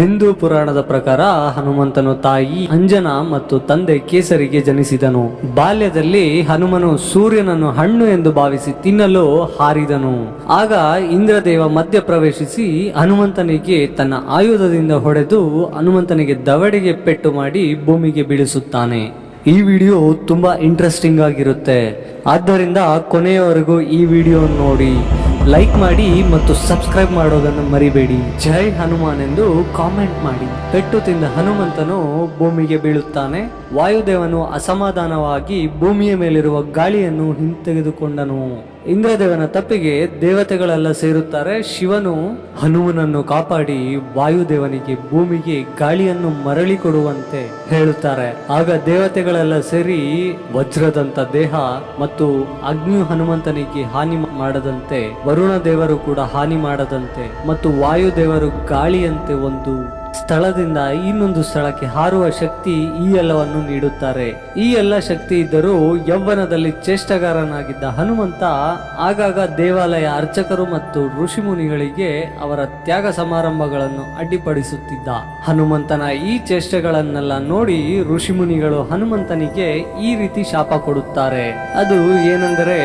ಹಿಂದೂ ಪುರಾಣದ ಪ್ರಕಾರ ಹನುಮಂತನು ತಾಯಿ, ಅಂಜನಾ ಮತ್ತು ತಂದೆ ಕೇಸರಿಗೆ ಜನಿಸಿದನು. ಬಾಲ್ಯದಲ್ಲಿ ಹನುಮನು ಸೂರ್ಯನನ್ನು ಹಣ್ಣು ಎಂದು ಭಾವಿಸಿ ತಿನ್ನಲು ಹಾರಿದನು. ಆಗ ಇಂದ್ರದೇವ ಮಧ್ಯ ಪ್ರವೇಶಿಸಿ ಹನುಮಂತನಿಗೆ ತನ್ನ ಆಯುಧದಿಂದ ಹೊಡೆದು ಹನುಮಂತನಿಗೆ ದವಡೆಗೆ ಪೆಟ್ಟು ಮಾಡಿ ಭೂಮಿಗೆ ಬೀಳಿಸುತ್ತಾನೆ. ಈ ವಿಡಿಯೋ ತುಂಬಾ ಇಂಟ್ರೆಸ್ಟಿಂಗ್ ಆಗಿರುತ್ತೆ. ಆದ್ದರಿಂದ ಕೊನೆಯವರೆಗೂ ಈ ವಿಡಿಯೋ ನೋಡಿ. ಲೈಕ್ ಮಾಡಿ ಮತ್ತು ಸಬ್ಸ್ಕ್ರೈಬ್ ಮಾಡೋದನ್ನು ಮರಿಬೇಡಿ. ಜೈ ಹನುಮಾನ್ ಎಂದು ಕಾಮೆಂಟ್ ಮಾಡಿ. ಪೆಟ್ಟು ತಿಂದ ಹನುಮಂತನು ಭೂಮಿಗೆ ಬೀಳುತ್ತಾನೆ. ವಾಯುದೇವನು ಅಸಮಾಧಾನವಾಗಿ ಭೂಮಿಯ ಮೇಲಿರುವ ಗಾಳಿಯನ್ನು ಹಿಂತೆಗೆದುಕೊಂಡನು. ಇಂದ್ರದೇವನ ತಪ್ಪಿಗೆ ದೇವತೆಗಳೆಲ್ಲ ಸೇರುತ್ತಾರೆ. ಶಿವನು ಹನುಮನನ್ನು ಕಾಪಾಡಿ ವಾಯುದೇವನಿಗೆ ಭೂಮಿಗೆ ಗಾಳಿಯನ್ನು ಮರಳಿ ಕೊಡುವಂತೆ ಹೇಳುತ್ತಾರೆ. ಆಗ ದೇವತೆಗಳೆಲ್ಲ ಸೇರಿ ವಜ್ರದಂತ ದೇಹ ಮತ್ತು ಅಗ್ನಿ ಹನುಮಂತನಿಗೆ ಹಾನಿ ಮಾಡದಂತೆ, ವರುಣ ದೇವರು ಕೂಡ ಹಾನಿ ಮಾಡದಂತೆ ಮತ್ತು ವಾಯುದೇವರು ಗಾಳಿಯಂತೆ ಒಂದು ಸ್ಥಳದಿಂದ ಇನ್ನೊಂದು ಸ್ಥಳಕ್ಕೆ ಹಾರುವ ಶಕ್ತಿ ಈ ಎಲ್ಲವನ್ನು ನೀಡುತ್ತಾರೆ. ಈ ಎಲ್ಲ ಶಕ್ತಿ ಇದ್ದರೂ ಯೌವನದಲ್ಲಿ ಚೇಷ್ಟಗಾರನಾಗಿದ್ದ ಹನುಮಂತ, ಆಗಾಗ ದೇವಾಲಯ ಅರ್ಚಕರು ಮತ್ತು ಋಷಿಮುನಿಗಳಿಗೆ ಅವರ ತ್ಯಾಗ ಸಮಾರಂಭಗಳನ್ನು ಅಡ್ಡಿಪಡಿಸುತ್ತಿದ್ದ. ಹನುಮಂತನ ಈ ಚೇಷ್ಟೆಗಳನ್ನೆಲ್ಲ ನೋಡಿ ಋಷಿಮುನಿಗಳು ಹನುಮಂತನಿಗೆ ಈ ರೀತಿ ಶಾಪ ಕೊಡುತ್ತಾರೆ. ಅದು ಏನೆಂದರೆ,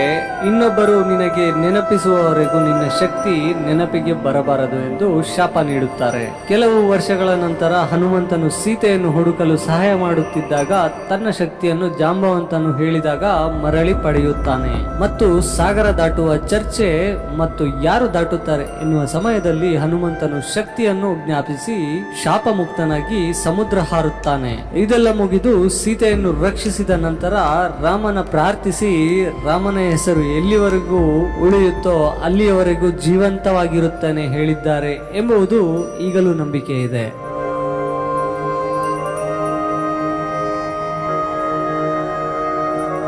ಇನ್ನೊಬ್ಬರು ನಿನಗೆ ನೆನಪಿಸುವವರೆಗೂ ನಿನ್ನ ಶಕ್ತಿ ನೆನಪಿಗೆ ಬರಬಾರದು ಎಂದು ಶಾಪ ನೀಡುತ್ತಾರೆ. ಕೆಲವು ವರ್ಷಗಳ ನಂತರ ಹನುಮಂತನು ಸೀತೆಯನ್ನು ಹುಡುಕಲು ಸಹಾಯ ಮಾಡುತ್ತಿದ್ದಾಗ ತನ್ನ ಶಕ್ತಿಯನ್ನು ಜಾಂಬವಂತನು ಹೇಳಿದಾಗ ಮರಳಿ ಪಡೆಯುತ್ತಾನೆ. ಮತ್ತು ಸಾಗರ ದಾಟುವ ಚರ್ಚೆ ಮತ್ತು ಯಾರು ದಾಟುತ್ತಾರೆ ಎನ್ನುವ ಸಮಯದಲ್ಲಿ ಹನುಮಂತನು ಶಕ್ತಿಯನ್ನು ಜ್ಞಾಪಿಸಿ ಶಾಪ ಮುಕ್ತನಾಗಿ ಸಮುದ್ರ ಹಾರುತ್ತಾನೆ. ಇದೆಲ್ಲ ಮುಗಿದು ಸೀತೆಯನ್ನು ರಕ್ಷಿಸಿದ ನಂತರ ರಾಮನ ಪ್ರಾರ್ಥಿಸಿ ರಾಮನ ಹೆಸರು ಎಲ್ಲಿವರೆಗೂ ಉಳಿಯುತ್ತೋ ಅಲ್ಲಿಯವರೆಗೂ ಜೀವಂತವಾಗಿರುತ್ತಾನೆ ಹೇಳಿದ್ದಾರೆ ಎಂಬುದು ಈಗಲೂ ನಂಬಿಕೆ ಇದೆ